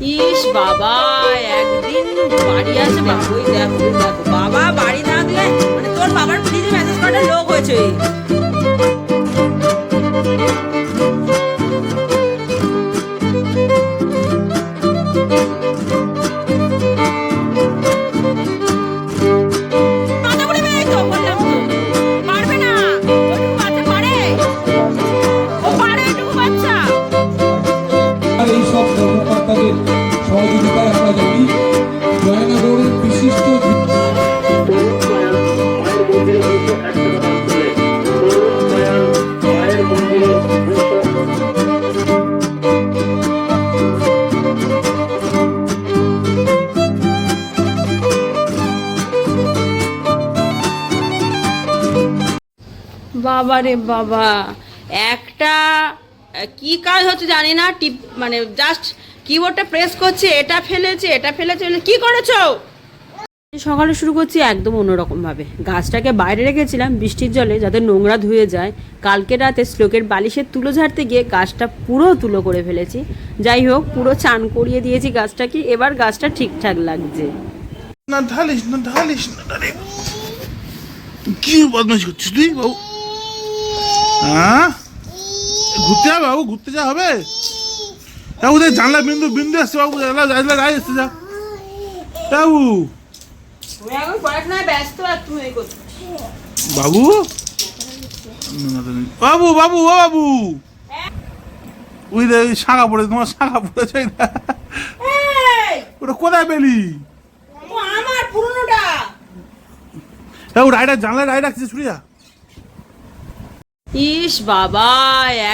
ইস বাবা, একদিন বাড়ি আছে বাবুই, দেখো দেখো বাবা বাড়ি থাকলে মানে তোর বাবার ফ্রিজে মেসেজ করার লোক হয়েছে। বাবা রে বাবা। একটা, কি কাজ হচ্ছে জানি না, টিপ মানে জাস্ট কিবোর্ডটা প্রেস করছে, এটা ফেলেছে এটা ফেলেছে কি করেছ? সকালে শুরু করছি একদম অন্যরকম ভাবে। গাছটাকে বাইরে রেখেছিলাম বৃষ্টির জলে যাতে নোংরা ধুয়ে যায়। কালকে রাতে শ্লোকের বালিশের তুলো ঝাড়তে গিয়ে গাছটা পুরো তুলো করে ফেলেছি। যাই হোক, পুরো চান করিয়ে দিয়েছি গাছটাকে, এবার গাছটা ঠিকঠাক লাগছে। না ঢালিস না ঢালিস, না কি করছিস তুই, বাবু? হ্যাঁ? ঘুরতে যাবে বাবু ঘুরতে যা হবে? বাবু দেখ জানলা বিন্দু বিন্দু আসছে বাবু জানলা জানলা গায়ে আসছে যা বাবু। বাবু? বাবু বাবু ও বাবু। ওই রে শাখা পড়েছে তোমার শাখা পড়েছে ওটা কোথায় পেলি? আমার পুরনোটা। রাইডার জানলা রাইড রাখছিস সুরিয়া ইস বাবা,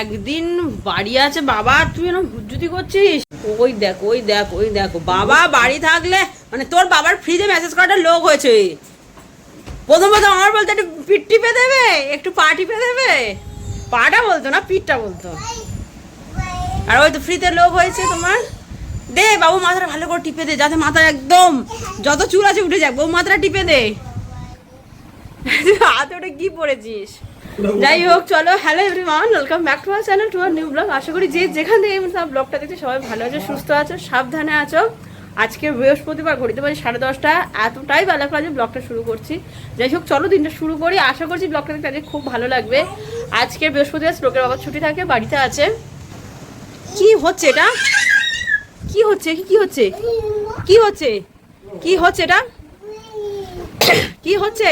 একদিন বাড়ি আছে বাবা, তুই এরকম হুজ্জুতি করছিস? ওই দেখ ওই দেখ, ওই দেখো, বাবা বাড়ি থাকলে মানে তোর বাবার ফ্রিজে মেসেজ করার লোক হয়েছে। প্রথম প্রথম আমার বলতে একটু পিঠ টিপে দেবে, একটু পা টিপে দেবে? পাটা বলতো না, পিঠটা বলতো? আর ওই তো ফ্রিতে লোক হয়েছে তোমার। দে, বাবু মাথাটা ভালো করে টিপে দে, যাতে মাথা একদম যত চুল আছে উঠে যাক বাবু মাথাটা টিপে দে। হাতে ওটা কি পড়েছিস যাই হোক চলো hello everyone welcome back to our channel to our new blog আশা করি যে যেখান থেকে মুহূর্তে ব্লগটা দেখছে, সবাই ভালো আছো, সুস্থ আছো, সাবধানে আছো। আজকে বৃহস্পতিবার, ঘড়িতে বাজে সাড়ে দশটা, এতটাই বেলা কাজে ব্লগটা শুরু করছি। যাই হোক চলো, দিনটা শুরু করি। আশা করছি ব্লগটা দেখতে আজকে খুব ভালো লাগবে। আজকে বৃহস্পতিবার শ্লোকের বাবার ছুটি থাকে, বাড়িতে আছে। কি হচ্ছে এটা? কি হচ্ছে? কি হচ্ছে? কি হচ্ছে? কি হচ্ছে এটা? কি হচ্ছে?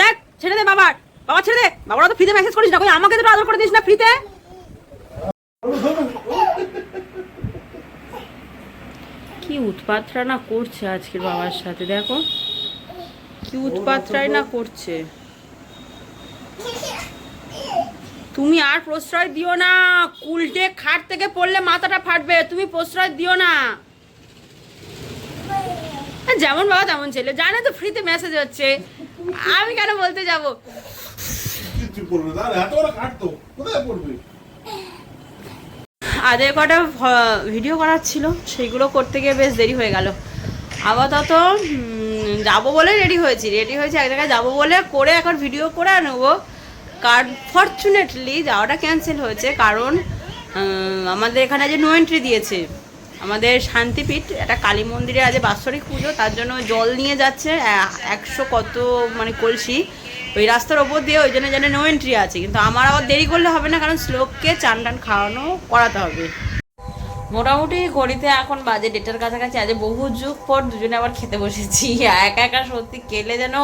দেখ, ছেড়ে দে বাবার। বাবা, ছেড়ে দে। তো ফ্রিতে মেসেজ করিস না। কই, আমাকে তো আদর করে দিস না ফ্রিতে? কি উৎপাতটা না করছে আজকের বাবার সাথে, দেখো। কি উৎপাতটাই না করছে। তুমি আর প্রশ্রয় দিও না। উল্টে খাট থেকে পড়লে মাথাটা ফাটবে। তুমি প্রশ্রয় দিও না। যেমন বাবা তেমন ছেলে। জানে তো, ফ্রিতে মেসেজ হচ্ছে। আমি কেন বলতে যাব? পড়বে? তাহলে এত বড় কাটতো কোথায় পড়বে? আদের কটা ভিডিও করার ছিল, সেইগুলো করতে গিয়ে বেশ দেরি হয়ে গেল। আপাতত যাব বলে রেডি হয়েছি। রেডি হয়েছি এক জায়গায় যাব বলে করে এখন ভিডিও করে নেব। কার ফর্চুনেটলি যাওয়াটা ক্যান্সেল হয়েছে কারণ আমাদের এখানে যে নো এন্ট্রি দিয়েছে, আমাদের শান্তিপীঠ, একটা কালী মন্দিরে আজ বাৎসরিক পুজো, তার জন্য জল নিয়ে যাচ্ছে একশো কত মানে কলসি। ওই রাস্তার ওপর দিয়ে ওই জন্য যেন নো এন্ট্রি আছে। কিন্তু আমার আবার দেরি করলে হবে না, কারণ শ্লোককে চান টান খাওয়ানো করাতে হবে। মোটামুটি ঘড়িতে এখন বাজে ডেটার কাছাকাছি আজ বহু যুগ পর দুজনে আবার খেতে বসেছি। একা একা সত্যি কেলে যেন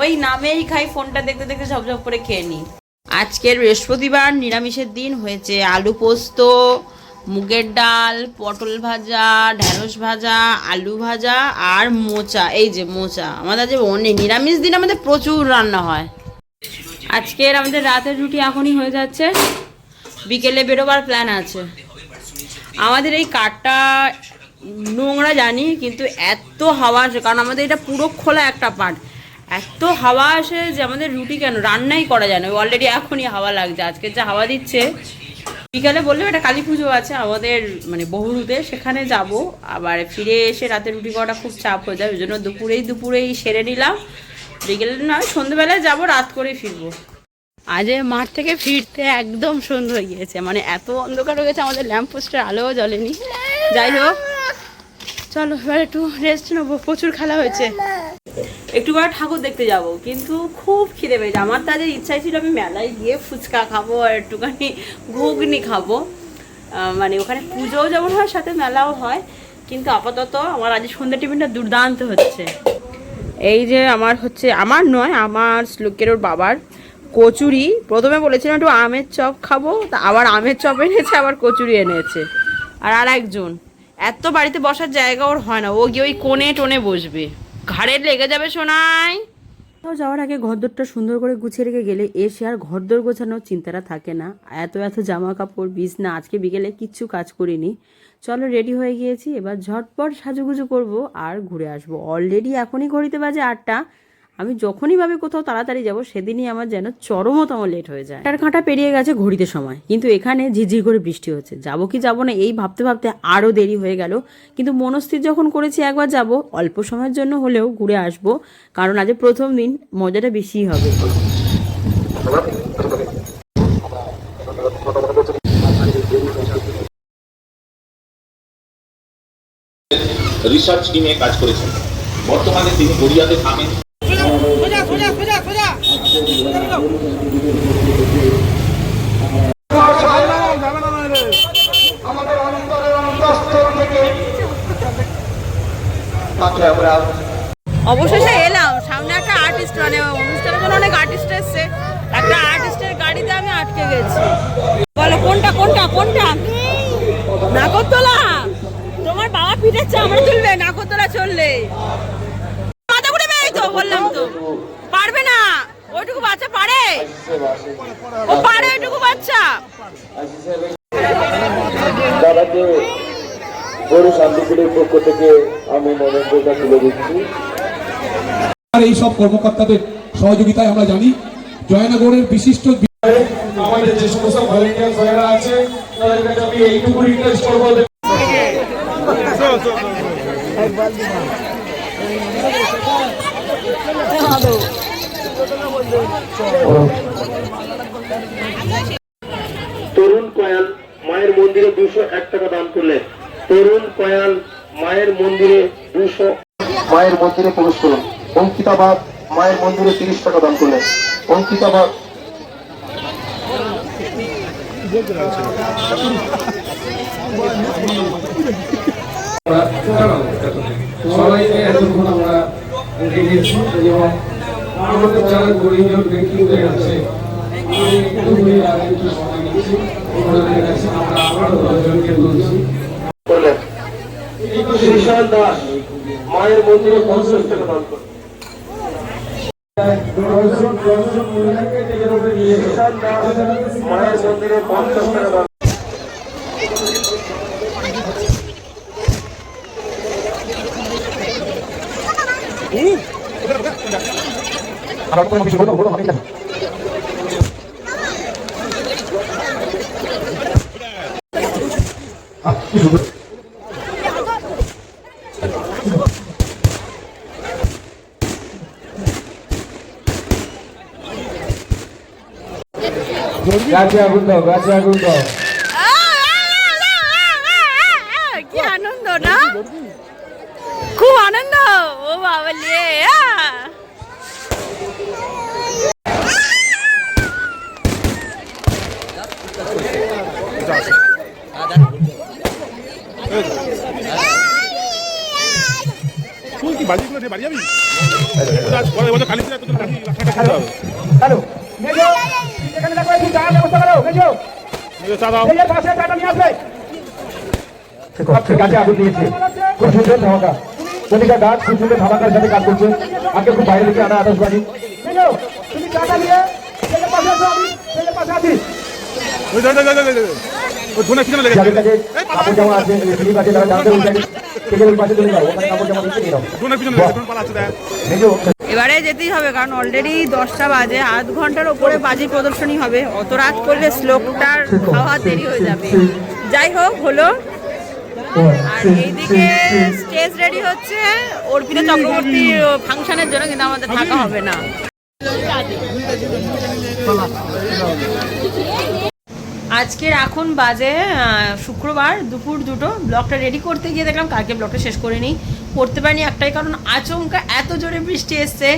ওই নামেই খাই, ফোনটা দেখতে দেখতে ঝপ করে খেয়ে নিই। আজকের বৃহস্পতিবার নিরামিষের দিন হয়েছে, আলু পোস্ত মুগের ডাল, পটল ভাজা, ঢ্যাঁড়স ভাজা, আলু ভাজা আর মোচা। এই যে মোচা। আমাদের যে অনেক নিরামিষ দিন আমাদের প্রচুর রান্না হয়। আজকের আমাদের রাতের রুটি এখনই হয়ে যাচ্ছে। বিকেলে বেরোবার প্ল্যান আছে। আমাদের এই কাঠটা নোংরা জানি, কিন্তু এত হাওয়া আসে, কারণ আমাদের এটা পুরো খোলা একটা পাট এত হাওয়া আসে যে আমাদের রুটি কেন? রান্নাই করা যায় না। অলরেডি এখনই হাওয়া লাগছে। আজকে যা হাওয়া দিচ্ছে বিকালে বললেও একটা কালী পুজো আছে আমাদের মানে বহুরুতে, সেখানে যাব। আবার ফিরে এসে রাতে রুটি করাটা খুব চাপ হয়ে যায়, ওই জন্য দুপুরেই দুপুরেই সেরে নিলাম। বিকেলে নয় সন্ধ্যেবেলায় যাব, রাত করে ফিরবো। আজ মাঠ থেকে ফিরতে একদম সন্ধ্যা হয়ে গিয়েছে মানে এত অন্ধকার হয়ে গেছে, আমাদের ল্যাম্প পোস্টের আলোও জ্বলেনি। যাই হোক, চলো, এবার একটু রেস্ট নেব, প্রচুর খেলা হয়েছে। একটু করে ঠাকুর দেখতে যাব, কিন্তু খুব খিদে পেয়েছে। আমার তাদের ইচ্ছা ছিল আমি মেলায় গিয়ে ফুচকা খাব আর একটুখানি ঘুগনি খাব। মানে ওখানে পুজোও যেমন হয়, সাথে মেলাও হয়, কিন্তু আপাতত আমার আজ সন্ধ্যা টিফিনটা দুর্দান্ত হচ্ছে। এই যে আমার হচ্ছে, আমার নয়, আমার শ্লোকের ওর বাবার কচুরি। প্রথমে বলেছিলাম একটু আমের চপ খাব, তা আবার আমের চপ এনেছে, আবার কচুরি এনেছে। আর আর একজন এত বাড়িতে বসার জায়গা ওর হয় না, ও গিয়ে ওই কোণে টোনে বসবে। ঘাড়ে লেগে যাবে সোনাই। যাওয়ার আগে ঘরদোরটা সুন্দর করে গুছিয়ে রেখে গেলে এসে আর ঘরদোর গোছানোর চিন্তাটা থাকে না। এত এত জামা কাপড় বিছনা, আজকে বিকেলে কিচ্ছু কাজ করিনি। চলো রেডি হয়ে গিয়েছি, এবার ঝটপট সাজুগুজু করব আর ঘুরে আসব। অলরেডি এখনই ঘড়িতে বাজে আটটা। আমি যখনই ভাবে কোথাও তাড়াতাড়ি যাব, সেদিনই আমার যেন চরমতম লেট হয়ে যায়। তার কাঁটা পেরিয়ে গেছে ঘড়িতে সময়। কিন্তু এখানে ঝিঝির করে বৃষ্টি হচ্ছে। যাব কি যাব না, এই ভাবতে ভাবতে আরও দেরি হয়ে গেল। কিন্তু মনস্থির যখন করেছি একবার যাব, অল্প সময়ের জন্য হলেও ঘুরে আসব, কারণ আজ প্রথম দিন, মজাটা বেশিই হবে। রিসার্চ টিমে কাজ করেছেন। বর্তমানে তিনি গড়িয়াতে আমাদের অন্তরের অন্তঃস্থল থেকে অবশেষে এলাম। সামনে একটা আর্টিস্ট মানে অনুষ্ঠানের জন্য অনেক আর্টিস্ট এসছে। একটা আর্টিস্টের গাড়িতে আমি আটকে গেছি। বলো, কোনটা কোনটা কোনটা? নাগরদোলা। তোমার বাবা পিঠেছে আমরা তুলবে। নাগরদোলা চললে। মাথা তো বললাম তো। পারবে না। ওইটুকু বাচ্চা পারে? ও পারে ওইটুকু বাচ্চা। গরু শান্তিপুরের পক্ষ থেকে আমি তুলে দিচ্ছি আর এই সব কর্মকর্তাদের সহযোগিতায় আমরা জানি জয়নগরের বিশিষ্ট আমাদের যে সমস্ত ভলেন্টিয়ার ভাইয়েরা আছে তাদের কাছে আমি এইটুকু রিকোয়েস্ট করব তরুণ কয়াল মায়ের মন্দিরে দুশো এক টাকা দান করলেন। তরুণ কয়াল মায়ের মন্দিরে দুশো। মায়ের মন্দিরে প্রবেশ করুন। অঙ্কিতাবাদ মায়ের মন্দিরে তিরিশ টাকা দান করলেন। অঙ্কিতাবাদ সবাইকে এতক্ষণ আমরা দেখেছি এবং আমাদের যারা গরিব ব্যক্তিদের আছে একটু ঘুরে একটু সময় নিচ্ছি ওনাদের কাছে আমরা আবারও দশজনকে বলছি শ্রীশান দাস। মায়ের মন্দিরে পঞ্চাশ টাকা দান দাস। মায়ের মন্দিরে পঞ্চাশ গাছে আগুন দাও গাছে আগুন দাও। কি আনন্দ না? খুব আনন্দ। ও বাবা লে তুই কি বাজিগুলো নিয়ে বাড়ি যাবি? কালী পূজা তোদের হ্যালো। এখানে দেখো একটু চার ব্যবস্থা করো দাও। পাশে চাটা নিয়ে আসবে গাছে আগুন দিয়েছে। খুব সুন্দর ধামাকা। প্রতিটা গাছ খুব সুন্দর ধামাকার সাথে কাজ করছে। আজকে খুব বাইরে থেকে আনা আতসবাজি তুমি চাটা নিয়ে পাশে আসো আমি পাশে আছি। পিছনে এবারে যেতেই হবে, কারণ অলরেডি দশটা বাজে, আধ ঘণ্টার ওপরে বাজি প্রদর্শনী হবে। অত রাত করলে শ্লোকটার খাওয়া দেরি হয়ে যাবে। যাই হোক, হলো। আর এইদিকে স্টেজ রেডি হচ্ছে অর্পিতা চক্রবর্তীর ফাংশনের জন্য, কিন্তু আমাদের থাকা হবে না। আজকের এখন বাজে শুক্রবার, দুপুর দুটো। ব্লগটা রেডি করতে গিয়ে দেখলাম কালকে ব্লগটা শেষ করে নিই। করতে পারিনি একটাই কারণ, আচমকা এত জোরে বৃষ্টি এসছে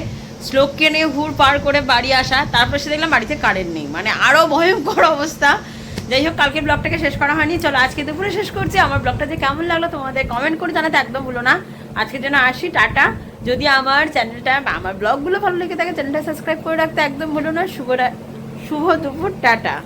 শ্লোককে নিয়ে হুড় পার করে বাড়ি আসা। তারপর সে দেখলাম বাড়িতে কারেন্ট নেই। মানে আরও ভয়ঙ্কর অবস্থা। যাই হোক, কালকে ব্লগটাকে শেষ করা হয়নি। চলো আজকে দুপুরে শেষ করছি। আমার ব্লগটা যে কেমন লাগল তোমাদের কমেন্ট করে জানাতে একদম ভুলো না। আজকের জন্য আসি, টাটা। যদি আমার চ্যানেলটা আমার ব্লগগুলো ভালো লেগে থাকে চ্যানেলটা সাবস্ক্রাইব করে রাখতে একদম ভুলো না। শুভ শুভ দুপুর, টাটা।